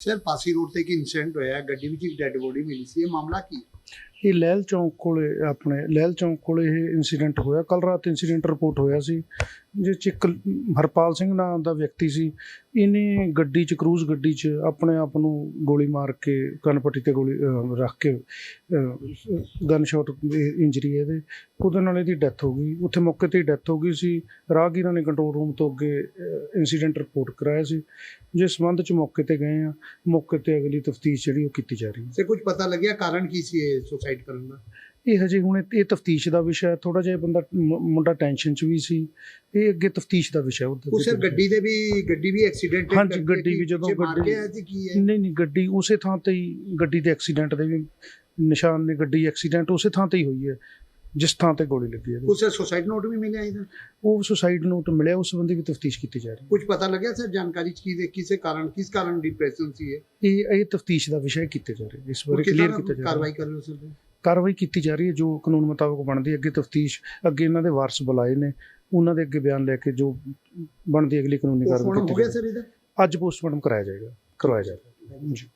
Sir ਪਾਸੀ road ਤੇ ਇੱਕ incident ਹੋਇਆ ਗੱਡੀ ਵਿੱਚ ਇੱਕ ਡੈੱਡ ਬੋਡੀ ਮਿਲੀ ਸੀ। ਇਹ ਮਾਮਲਾ ਕੀ ਇਹ ਲਹਿਲ ਚੌਂਕ ਕੋਲੇ ਆਪਣੇ, ਲਹਿਲ ਚੌਂਕ ਕੋਲੇ ਇਹ ਇਨਸੀਡੈਂਟ ਹੋਇਆ। ਕੱਲ ਰਾਤ ਇਨਸੀਡੈਂਟ ਰਿਪੋਰਟ ਹੋਇਆ ਸੀ, ਜਿਸ 'ਚ ਇੱਕ ਹਰਪਾਲ ਸਿੰਘ ਨਾਮ ਦਾ ਵਿਅਕਤੀ ਸੀ। ਇਹਨੇ ਗੱਡੀ 'ਚ ਕਰੂਜ਼ ਗੱਡੀ 'ਚ ਆਪਣੇ ਆਪ ਨੂੰ ਗੋਲੀ ਮਾਰ ਕੇ, ਕਨਪੱਟੀ ਤੇ ਗੋਲੀ ਰੱਖ ਕੇ ਗਨ ਸ਼ਾਟ ਇੰਜਰੀ ਹੈ ਇਹਦੇ। ਉਹਦੇ ਨਾਲ ਇਹਦੀ ਡੈਥ ਹੋ ਗਈ। ਉੱਥੇ ਮੌਕੇ ਤੇ ਹੀ ਡੈਥ ਹੋ ਗਈ ਸੀ। ਰਾਹਗੀਰਾਂ ਨੇ ਕੰਟਰੋਲ ਰੂਮ ਤੋਂ ਅੱਗੇ ਇਨਸੀਡੈਂਟ ਰਿਪੋਰਟ ਕਰਾਇਆ ਸੀ, ਜਿਸ ਸੰਬੰਧ 'ਚ ਮੌਕੇ ਤੇ ਗਏ ਆ ਮੌਕੇ ਤੇ ਅਗਲੀ ਤਫਤੀਸ਼ ਜਿਹੜੀ ਉਹ ਕੀਤੀ ਜਾ ਰਹੀ ਹੈ। ਸੇ ਕੁਝ ਪਤਾ ਲੱਗਿਆ ਕਾਰਨ ਕੀ ਸੀ ਇਹ ਸੁਸਾਈਡ ਕਰਨ ਦਾ? ਇਹ ਹਜੇ ਹੁਣ ਇਹ ਤਫਤੀਸ਼ ਦਾ ਵਿਸ਼ਾ ਹੈ। ਥੋੜਾ ਜਿਹਾ ਬੰਦਾ ਮੁੰਡਾ ਟੈਨਸ਼ਨ ਚ ਵੀ ਸੀ। ਇਹ ਅੱਗੇ ਤਫਤੀਸ਼ ਦਾ ਵਿਸ਼ਾ ਉਹਦੇ ਉਹ ਸਰ ਗੱਡੀ ਦੇ ਵੀ ਗੱਡੀ ਵੀ ਐਕਸੀਡੈਂਟ ਹਾਂਜੀ, ਗੱਡੀ ਵੀ ਜਦੋਂ ਮਾਰ ਗੱਡੀ- ਕੇ ਆਇਆ ਸੀ ਕੀ ਹੈ? ਨਹੀਂ ਨਹੀਂ ਗੱਡੀ ਉਸੇ ਥਾਂ ਤੇ ਹੀ ਗੱਡੀ ਦੇ ਐਕਸੀਡੈਂਟ ਦੇ ਵੀ ਨਿਸ਼ਾਨ ਨੇ ਗੱਡੀ ਐਕਸੀਡੈਂਟ ਉਸੇ ਥਾਂ ਤੇ ਹੀ ਹੋਈ ਹੈ। ਜਿਸ ਥਾਂ ਤੇ ਗੋਲੀ ਲੱਗੀ ਹੈ। ਉਸੇ ਸੁਸਾਈਡ ਨੋਟ ਵੀ ਮਿਲਿਆ ਇਹਦਾ? ਉਹ ਸੁਸਾਈਡ ਨੋਟ ਮਿਲਿਆ ਉਸ ਸੰਬੰਧੀ ਵੀ ਤਫਤੀਸ਼ ਕੀਤੀ ਜਾ ਰਹੀ ਕੁਝ ਪਤਾ ਲੱਗਿਆ ਸਰ ਜਾਣਕਾਰੀ ਚ ਕੀ ਦੇ ਕਿਸੇ ਕਾਰਨ ਕਿਸ ਕਾਰਨ ਡਿਪਰੈਸ਼ਨ ਸੀ ਇਹ? ਹੈ ਇਹ ਤਫਤੀਸ਼ ਦਾ ਵਿਸ਼ਾ ਕੀਤੇ ਜਾ ਰਿਹਾ ਇਸ ਬਾਰੇ ਕਲੀਅਰ ਕੀਤਾ ਜਾ ਰਿਹਾ ਕਾਰਵਾਈ ਕਰ ਹੋ ਸਰ? ਕਾਰਵਾਈ ਕੀਤੀ ਜਾ ਰਹੀ ਹੈ ਜੋ ਕਾਨੂੰਨ ਮੁਤਾਬਕ ਬਣਦੀ ਹੈ। ਅੱਗੇ ਤਫਤੀਸ਼ ਅੱਗੇ ਇਹਨਾਂ ਦੇ ਵਾਰਸ ਬੁਲਾਏ ਨੇ। ਉਹਨਾਂ ਦੇ ਅੱਗੇ ਬਿਆਨ ਲੈ ਕੇ ਜੋ ਬਣਦੀ ਅਗਲੀ ਕਾਨੂੰਨੀ ਕਾਰਵਾਈ ਕੀਤੀ ਜਾਏਗੀ ਅੱਜ ਪੋਸਟਮਾਰਟਮ ਕਰਾਇਆ ਜਾਏਗਾ। ਕਰਵਾਇਆ ਜਾਏਗਾ। ਜੀ।